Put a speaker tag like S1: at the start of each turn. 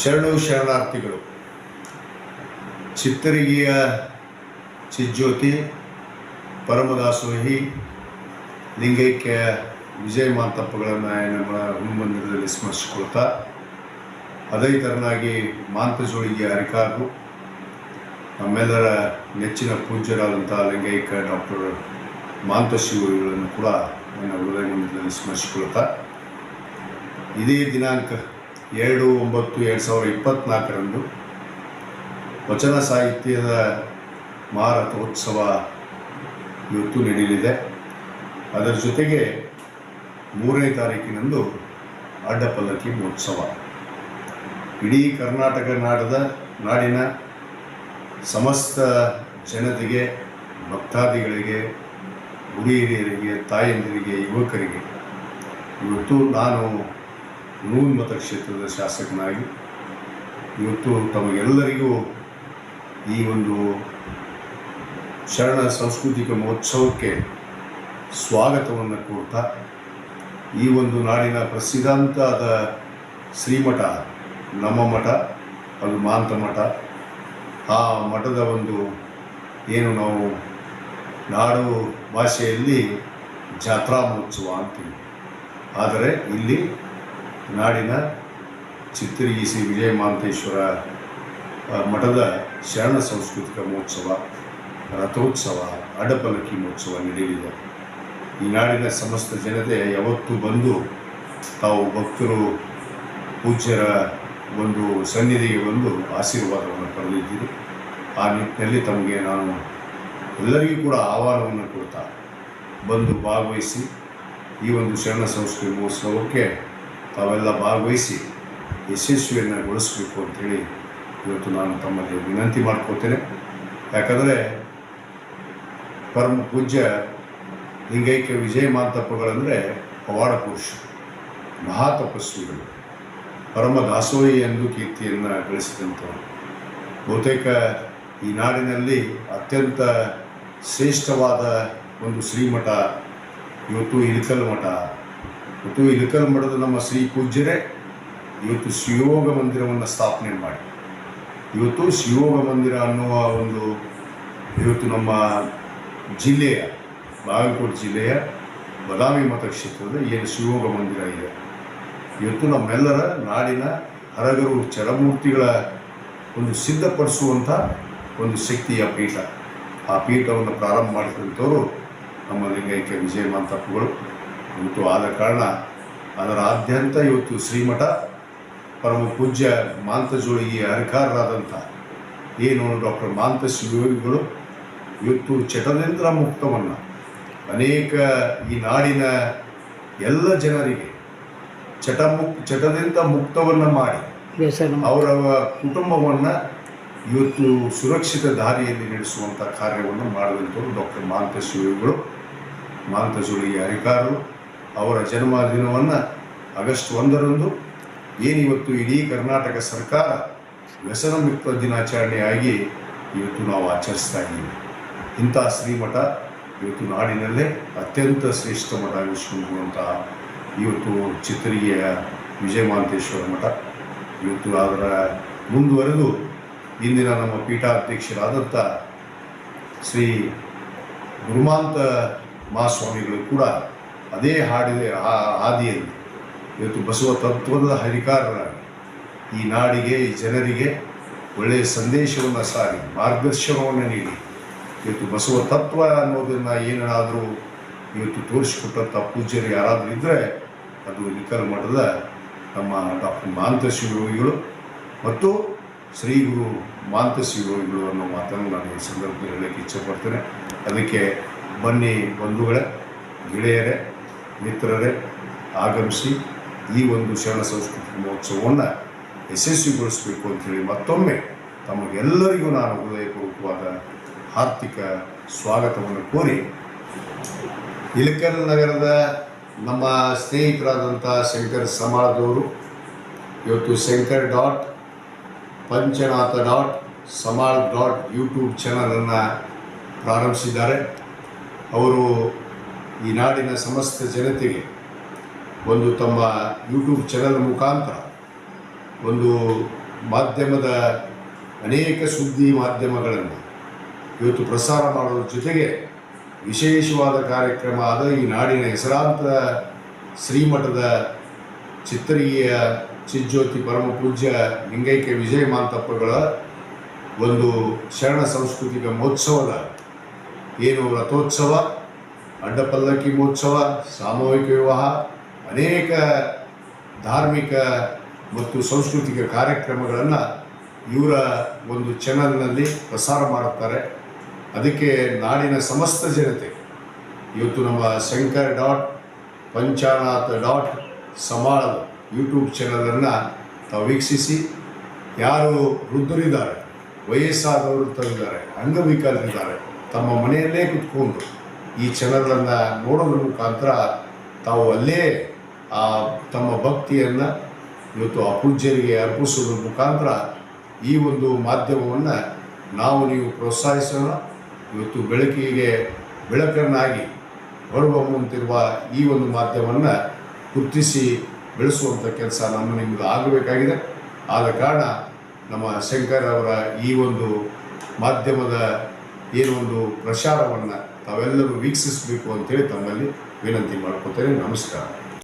S1: ಶರಣು ಶರಣಾರ್ಥಿಗಳು, ಚಿತ್ತರಿಗೆಯ ಚಿಜ್ಯೋತಿ, ಪರಮದಾಸೋಹಿ, ಲಿಂಗೈಕ್ಯ ವಿಜಯ ಮಾಂತಪ್ಪಗಳನ್ನು ನಮ್ಮ ಹುಮ್ಮಂದಿರದಲ್ಲಿ ಸ್ಮರಿಸಿಕೊಳ್ತಾ ಅದೇ ಥರನಾಗಿ ಮಾಂತಜೋಳಿಗೆ ಹರಿಕಾರರು ನಮ್ಮೆಲ್ಲರ ನೆಚ್ಚಿನ ಪೂಜ್ಯರಾದಂಥ ಲಿಂಗೈಕ ಡಾಕ್ಟರ್ ಮಾಂತಶಿವರುಗಳನ್ನು ಕೂಡ ನನ್ನ ಹೃದಯ ಮಂದಿರದಲ್ಲಿ ಸ್ಮರಿಸಿಕೊಳ್ತಾ, ಇದೇ ದಿನಾಂಕ ಎರಡು, ಒಂಬತ್ತು, ಎರಡು ಸಾವಿರದ ಇಪ್ಪತ್ತ್ನಾಲ್ಕರಂದು ವಚನ ಸಾಹಿತ್ಯದ ಮಹಾರಥೋತ್ಸವ ಇವತ್ತು ನಡೆಯಲಿದೆ. ಅದರ ಜೊತೆಗೆ ಮೂರನೇ ತಾರೀಕಿನಂದು ಅಡ್ಡಪಲ್ಲಕ್ಕಿ ಮಹೋತ್ಸವ. ಇಡೀ ಕರ್ನಾಟಕ ನಾಡದ, ನಾಡಿನ ಸಮಸ್ತ ಜನತೆಗೆ, ಭಕ್ತಾದಿಗಳಿಗೆ, ಗುಡಿ ಹಿರಿಯರಿಗೆ, ತಾಯಂದಿರಿಗೆ, ಯುವಕರಿಗೆ ಇವತ್ತು ನಾನು ನೂನ್ ಮತಕ್ಷೇತ್ರದ ಶಾಸಕನಾಗಿ ಇವತ್ತು ತಮಗೆಲ್ಲರಿಗೂ ಈ ಒಂದು ಶರಣ ಸಾಂಸ್ಕೃತಿಕ ಮಹೋತ್ಸವಕ್ಕೆ ಸ್ವಾಗತವನ್ನು ಕೊಡ್ತಾ ಈ ಒಂದು ನಾಡಿನ ಪ್ರಸಿದ್ಧಾಂತಾದ ಶ್ರೀಮಠ, ನಮ್ಮ ಮಠ, ಅದು ಮಾಂತ ಮಠ. ಆ ಮಠದ ಒಂದು ಏನು ನಾವು ನಾಡು ಭಾಷೆಯಲ್ಲಿ ಜಾತ್ರಾ ಮಹೋತ್ಸವ ಅಂತೀವಿ. ಆದರೆ ಇಲ್ಲಿ ನಾಡಿನ ಚಿತ್ರಗೀಸಿ ವಿಜಯ ಮಾಂತೇಶ್ವರ ಮಠದ ಶರಣ ಸಾಂಸ್ಕೃತಿಕ ಮಹೋತ್ಸವ, ರಥೋತ್ಸವ ಅಡಪಲಕ್ಕಿ ಮಹೋತ್ಸವ ನಡೆಯಲಿದೆ. ಈ ನಾಡಿನ ಸಮಸ್ತ ಜನತೆ ಯಾವತ್ತೂ ಬಂದು ತಾವು ಭಕ್ತರು, ಪೂಜ್ಯರ ಒಂದು ಸನ್ನಿಧಿಗೆ ಬಂದು ಆಶೀರ್ವಾದವನ್ನು ಪಡೆದಿದ್ದೀರಿ. ಆ ನಿಟ್ಟಿನಲ್ಲಿ ತಮಗೆ ನಾನು ಎಲ್ಲರಿಗೂ ಕೂಡ ಆಹ್ವಾನವನ್ನು ಕೊಡ್ತಾ ಬಂದು ಭಾಗವಹಿಸಿ ಈ ಒಂದು ಶರಣ ಸಂಸ್ಕೃತಿ ಮಹೋತ್ಸವಕ್ಕೆ ತಾವೆಲ್ಲ ಭಾಗವಹಿಸಿ ಯಶಸ್ವಿಯನ್ನು ಗೊಳಿಸಬೇಕು ಅಂಥೇಳಿ ಇವತ್ತು ನಾನು ತಮ್ಮಲ್ಲಿ ವಿನಂತಿ ಮಾಡ್ಕೋತೇನೆ ಯಾಕಂದರೆ ಪರಮ ಪೂಜ್ಯ ಲಿಂಗೈಕ್ಯ ವಿಜಯ ಮಾತಪ್ಪಗಳಂದರೆ ಪವಾಡ ಪುರುಷ ಮಹಾ ತಪಸ್ವಿಗಳು ಪರಮ ದಾಸೋಹಿ ಎಂದು ಕೀರ್ತಿಯನ್ನು ಗಳಿಸಿದಂಥವರು. ಬಹುತೇಕ ಈ ನಾಡಿನಲ್ಲಿ ಅತ್ಯಂತ ಶ್ರೇಷ್ಠವಾದ ಒಂದು ಶ್ರೀಮಠ, ಇವತ್ತು ಇಳಕಲ್ ಮಠ ಇವತ್ತು ಇಳಕಲ್ ಮಠದ ನಮ್ಮ ಶ್ರೀ ಪೂಜ್ಯರೇ, ಇವತ್ತು ಶಿವಯೋಗ ಮಂದಿರವನ್ನು ಸ್ಥಾಪನೆ ಮಾಡಿ. ಇವತ್ತು ಶಿವಯೋಗ ಮಂದಿರ ಅನ್ನುವ ಒಂದು ಇವತ್ತು ನಮ್ಮ ಜಿಲ್ಲೆಯ, ಬಾಗಲಕೋಟೆ ಜಿಲ್ಲೆಯ ಬದಾಮಿ ಮತಕ್ಷೇತ್ರದ ಏನು ಶಿವಯೋಗ ಮಂದಿರ ಇದೆ. ಇವತ್ತು ನಮ್ಮೆಲ್ಲರ ನಾಡಿನ ಹರಗರು ಚರಮೂರ್ತಿಗಳ ಒಂದು ಸಿದ್ಧಪಡಿಸುವಂಥ ಒಂದು ಶಕ್ತಿಯ ಪೀಠ. ಆ ಪೀಠವನ್ನು ಪ್ರಾರಂಭ ಮಾಡಿದಂಥವರು ನಮ್ಮ ಲಿಂಗೈಕ್ಯ ವಿಜಯ ಮಾಂತಪ್ಪಗಳು ಇವತ್ತು ಆದ ಕಾರಣ ಅದರ ಆದ್ಯಂತ ಇವತ್ತು ಶ್ರೀಮಠ ಪರಮ ಪೂಜ್ಯ ಮಾಂತಜೋಳಿಗೆ ಹರಿಕಾರರಾದಂಥ ಏನು ಡಾಕ್ಟರ್ ಮಾಂತ ಶಿವಯೋಗಿಗಳು ಇವತ್ತು ಚಟದಿಂದ ಮುಕ್ತವನ್ನು ಅನೇಕ ಈ ನಾಡಿನ ಎಲ್ಲ ಜನರಿಗೆ ಚಟ ಮುಕ್ ಚಟದಿಂದ ಮುಕ್ತವನ್ನು ಮಾಡಿ ಅವರ ಕುಟುಂಬವನ್ನು ಇವತ್ತು ಸುರಕ್ಷಿತ ದಾರಿಯಲ್ಲಿ ನಡೆಸುವಂಥ ಕಾರ್ಯವನ್ನು ಮಾಡಿದಂಥವ್ರು ಡಾಕ್ಟರ್ ಮಾಂತ ಶಿವಗಳು ಮಾಂತಜೋಳಿಗೆ ಹರಿಕಾರರು. ಅವರ ಜನ್ಮದಿನವನ್ನು ಆಗಸ್ಟ್ ಒಂದರಂದು ಏನಿವತ್ತು ಇಡೀ ಕರ್ನಾಟಕ ಸರ್ಕಾರ ವ್ಯಸನಮುಕ್ತ ದಿನಾಚರಣೆಯಾಗಿ ಇವತ್ತು ನಾವು ಆಚರಿಸ್ತಾ ಇದ್ದೀವಿ. ಇಂಥ ಶ್ರೀಮಠ ಇವತ್ತು ನಾಡಿನಲ್ಲೇ ಅತ್ಯಂತ ಶ್ರೇಷ್ಠ ಮಠ ಅನಿಸ್ಕೊಂಡಿರುವಂತಹ ಇವತ್ತು ಚಿತ್ತರಿಗೆಯ ವಿಜಯಮಾಂತೇಶ್ವರ ಮಠ. ಇವತ್ತು ಅದರ ಮುಂದುವರೆದು ಇಂದಿನ ನಮ್ಮ ಪೀಠಾಧ್ಯಕ್ಷರಾದಂಥ ಶ್ರೀ ಗುರುಮಾಂತ ಮಹಾಸ್ವಾಮಿಗಳು ಕೂಡ ಅದೇ ಹಾಡಿದ ಹಾದಿಯಲ್ಲಿ. ಇವತ್ತು ಬಸವ ತತ್ವದ ಹರಿಕಾರರಾಗಿ. ಈ ನಾಡಿಗೆ, ಈ ಜನರಿಗೆ ಒಳ್ಳೆಯ ಸಂದೇಶವನ್ನು ಸಾರಿ, ಮಾರ್ಗದರ್ಶನವನ್ನು ನೀಡಿ. ಇವತ್ತು ಬಸವ ತತ್ವ ಅನ್ನೋದನ್ನು ಏನಾದರೂ ಇವತ್ತು ತೋರಿಸಿಕೊಟ್ಟಂಥ ಪೂಜ್ಯರು ಯಾರಾದರೂ ಇದ್ದರೆ ಅದು ನಿಖರ ಮಠದ ನಮ್ಮ ಡಾಕ್ಟರ್ ಮಾಂತ ಶಿವಯೋಗಿಗಳು ಮತ್ತು ಶ್ರೀ ಗುರು ಶಿವಯೋಗಿಗಳು ಅನ್ನೋ ಮಾತನ್ನು ನಾನು ಈ ಸಂದರ್ಭದಲ್ಲಿ ಹೇಳಕ್ಕೆ ಇಚ್ಛೆಪಡ್ತೇನೆ ಅದಕ್ಕೆ ಬನ್ನಿ ಬಂಧುಗಳೇ, ಗೆಳೆಯರೇ ಮಿತ್ರರೇ, ಆಗಮಿಸಿ ಈ ಒಂದು ಶರಣ ಸಂಸ್ಕೃತಿ ಮಹೋತ್ಸವವನ್ನು ಯಶಸ್ವಿಗೊಳಿಸಬೇಕು ಅಂಥೇಳಿ ಮತ್ತೊಮ್ಮೆ ತಮಗೆಲ್ಲರಿಗೂ ನಾನು ಹೃದಯಪೂರ್ವಕವಾದ ಆರ್ಥಿಕ ಸ್ವಾಗತವನ್ನು ಕೋರಿ ಇಳಕಲ್ ನಗರದ ನಮ್ಮ ಸ್ನೇಹಿತರಾದಂಥ ಶಂಕರ್ ಸಮಾಜದವರು, ಇವತ್ತು Shankar dot Panchanatha dot Samal dot YouTube ಚಾನಲನ್ನು ಪ್ರಾರಂಭಿಸಿದ್ದಾರೆ. ಅವರು ಈ ನಾಡಿನ ಸಮಸ್ತ ಜನತೆಗೆ ಒಂದು ತಮ್ಮ ಯೂಟ್ಯೂಬ್ ಚಾನಲ್ ಮುಖಾಂತರ ಒಂದು ಮಾಧ್ಯಮದ ಅನೇಕ ಸುದ್ದಿ ಮಾಧ್ಯಮಗಳನ್ನು ಇವತ್ತು ಪ್ರಸಾರ ಮಾಡುವ ಜೊತೆಗೆ ವಿಶೇಷವಾದ ಕಾರ್ಯಕ್ರಮ ಆದ ಈ ನಾಡಿನ ಹೆಸರಾಂತ ಶ್ರೀಮಠದ ಚಿತ್ತರಿಗೆಯ ಚಿಜ್ಯೋತಿ ಪರಮ ಪೂಜ್ಯ ಲಿಂಗೈಕ್ಯ ವಿಜಯ ಮಾಂತಪ್ಪಗಳ ಒಂದು ಶರಣ ಸಾಂಸ್ಕೃತಿಕ ಮಹೋತ್ಸವದ ಏನು ರಥೋತ್ಸವ ಅಡ್ಡಪಲ್ಲಕ್ಕಿ ಮಹೋತ್ಸವ ಸಾಮೂಹಿಕ ವಿವಾಹ, ಅನೇಕ ಧಾರ್ಮಿಕ ಮತ್ತು ಸಾಂಸ್ಕೃತಿಕ ಕಾರ್ಯಕ್ರಮಗಳನ್ನು ಇವರ ಒಂದು ಚಾನಲ್ನಲ್ಲಿ ಪ್ರಸಾರ ಮಾಡುತ್ತಾರೆ. ಅದಕ್ಕೆ ನಾಡಿನ ಸಮಸ್ತ ಜನತೆ, ಇವತ್ತು ನಮ್ಮ ಶಂಕರ್ ಡಾಟ್, ಪಂಚಾನಾಥ ಡಾಟ್ ಸಮಾಳದ ಯೂಟ್ಯೂಬ್ ಚಾನಲನ್ನು ತಾವು ವೀಕ್ಷಿಸಿ, ಯಾರು ವೃದ್ಧರಿದ್ದಾರೆ, ವಯಸ್ಸಾದವರು ತಂದಿದ್ದಾರೆ, ಅಂಗವಿಕಲರಿದ್ದಾರೆ, ತಮ್ಮ ಮನೆಯಲ್ಲೇ ಕುತ್ಕೊಂಡು ಈ ಚನಗಳನ್ನು ನೋಡೋದ್ರ ಮುಖಾಂತರ ತಾವು ಅಲ್ಲೇ ಆ ತಮ್ಮ ಭಕ್ತಿಯನ್ನು ಇವತ್ತು ಆ ಪೂಜ್ಯರಿಗೆ ಅರ್ಪಿಸೋದ್ರ ಮುಖಾಂತರ ಈ ಒಂದು ಮಾಧ್ಯಮವನ್ನು ನಾವು ನೀವು ಪ್ರೋತ್ಸಾಹಿಸೋಣ. ಇವತ್ತು ಬೆಳಕಿಗೆ ಬೆಳಕನ್ನಾಗಿ ಹೊರಹೊಮ್ಮುವಂತಿರುವ ಈ ಒಂದು ಮಾಧ್ಯಮವನ್ನು ಗುರುತಿಸಿ ಬೆಳೆಸುವಂಥ ಕೆಲಸ ನಮ್ಮ ನಿಮ್ಮದು ಆಗಬೇಕಾಗಿದೆ. ಆದ ಕಾರಣ ನಮ್ಮ ಶಂಕರ್ ಅವರ ಈ ಒಂದು ಮಾಧ್ಯಮದ ಏನು ಒಂದು ಪ್ರಚಾರವನ್ನು ತಾವೆಲ್ಲರೂ ವೀಕ್ಷಿಸಬೇಕು ಅಂತೇಳಿ ತಮ್ಮಲ್ಲಿ ವಿನಂತಿ ಮಾಡ್ಕೊತೇನೆ. ನಮಸ್ಕಾರ.